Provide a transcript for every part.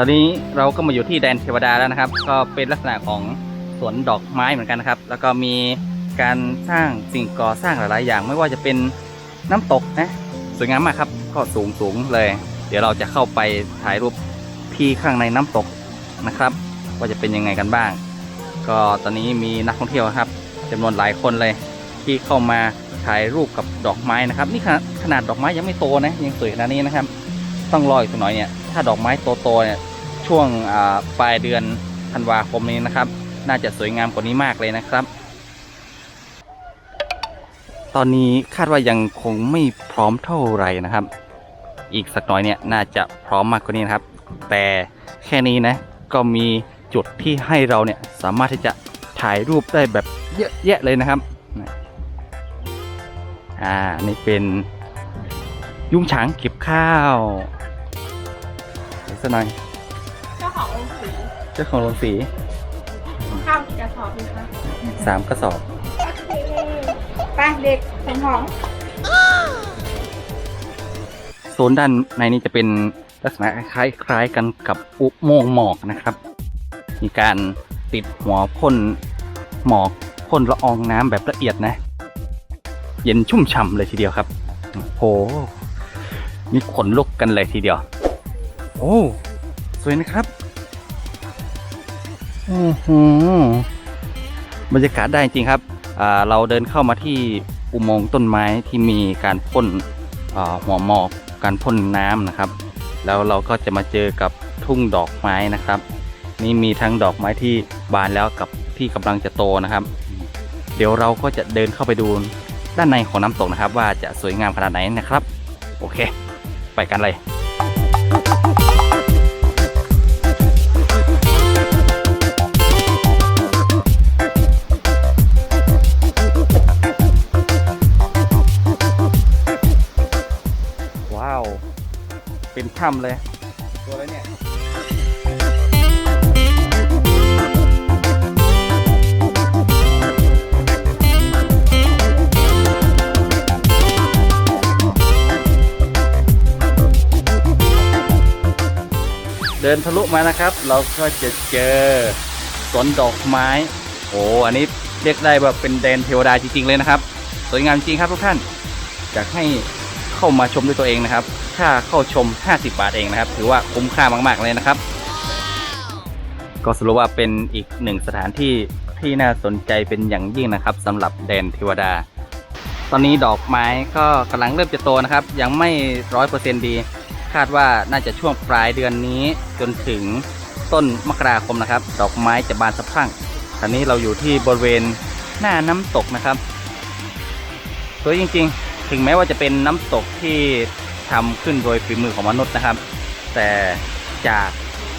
ตอนนี้เราก็มาอยู่ที่แดนเทวดาแล้วนะครับ ก็เป็นลักษณะของสวนดอกไม้เหมือนกันนะครับ แล้วก็มีการสร้างสิ่งก่อสร้างหลาย ๆ อย่าง ไม่ว่าจะเป็นน้ำตกนะสวยงามมากครับก็สูงสูงเลย เดี๋ยวเราจะเข้าไปถ่ายรูปที่ข้างในน้ำตกนะครับ ว่าจะเป็นยังไงกันบ้าง ก็ตอนนี้มีนักท่องเที่ยวครับจำนวนหลายคนเลย ที่เข้ามาถ่ายรูปกับดอกไม้นะครับ นี่ขนาดขนาดดอกไม้ยังไม่โตนะยังสวยขนาดนี้นะครับ ต้องรออีกสักหน่อยเนี่ยถ้าดอกไม้โตๆเนี่ยช่วงปลายเดือนธันวาคมนี้นะครับ น่าจะสวยงามกว่านี้มากเลยนะครับ ตอนนี้คาดว่ายังคงไม่พร้อมเท่าไหร่นะครับ อีกสักหน่อยเนี่ยน่าจะพร้อมมากกว่านี้นะครับ แต่แค่นี้นะก็มีจุดที่ให้เราเนี่ยสามารถที่จะถ่ายรูปได้แบบเยอะแยะเลยนะครับอ่านี่เป็นยุ้งฉางเก็บข้าว สักหน่อยเจ้าของโรงสีเจ้าของโรงสีข้าวกี่กระสอบดีคะสามกระสอบไปเด็กเป็นของโซนด้านในนี้จะเป็นลักษณะคล้ายคล้ายกันกับอุโมงค์หมอกนะครับ มีการติดหัวพ่นหมอกพ่นละอองน้ำแบบละเอียดนะ เย็นชุ่มฉ่ำเลยทีเดียวครับโอ้โหมีขนลุกกันเลยทีเดียว โอ้ สวยนะครับโอ้โหบรรยากาศได้จริงครับอ่าเราเดินเข้ามาที่อุโมงค์ต้นไม้ที่มีการพ่นอ่าหัวหมอกการพ่นน้ำนะครับ แล้วเราก็จะมาเจอกับทุ่งดอกไม้นะครับ นี่มีทั้งดอกไม้ที่บานแล้วกับที่กำลังจะโตนะครับ เดี๋ยวเราก็จะเดินเข้าไปดูด้านในของน้ำตกนะครับ ว่าจะสวยงามขนาดไหนนะครับ โอเค ไปกันเลย เป็นถ้ำเลย ตัวอะไรเนี่ยเดินทะลุมานะครับ เราก็จะเจอสวนดอกไม้ โอ้อันนี้เรียกได้ว่าเป็นแดนเทวดาจริงๆเลยนะครับ สวยงามจริงครับทุกท่านอยากให้ เข้ามาชมด้วยตัวเองนะครับ ค่าเข้าชม 50 บาทเองนะครับ ถือว่าคุ้มค่ามาก ๆ เลยนะครับ ก็สรุปว่าเป็นอีกหนึ่งสถานที่ที่น่าสนใจเป็นอย่างยิ่งนะครับสำหรับแดนเทวดา ตอนนี้ดอกไม้ก็กำลังเริ่มจะโตนะครับ ยังไม่ร้อยเปอร์เซ็นต์ดี คาดว่าน่าจะช่วงปลายเดือนนี้จนถึงต้นมกราคมนะครับ ดอกไม้จะบานสะพรั่ง ตอนนี้เราอยู่ที่บริเวณหน้าน้ำตกนะครับสวยจริง ๆ ถึงแม้ว่าจะเป็นน้ำตกที่ทำขึ้นโดยฝีมือของมนุษย์นะครับ แต่จาก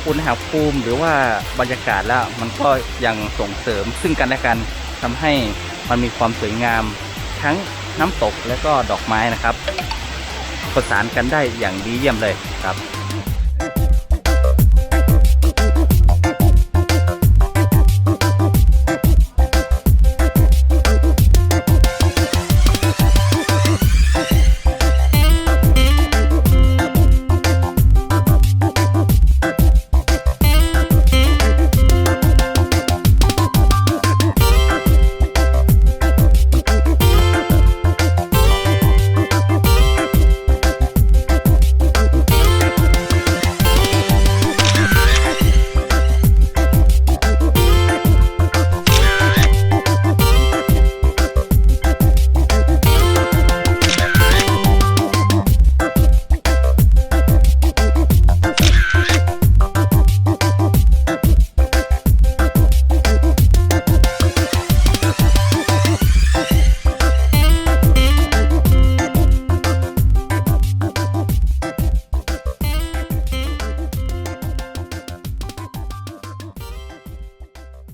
อุณหภูมิหรือว่าบรรยากาศแล้วมันก็ยังส่งเสริมซึ่งกันและกันทำให้มันมีความสวยงามทั้งน้ำตกและก็ดอกไม้นะครับ ประสานกันได้อย่างดีเยี่ยมเลยครับ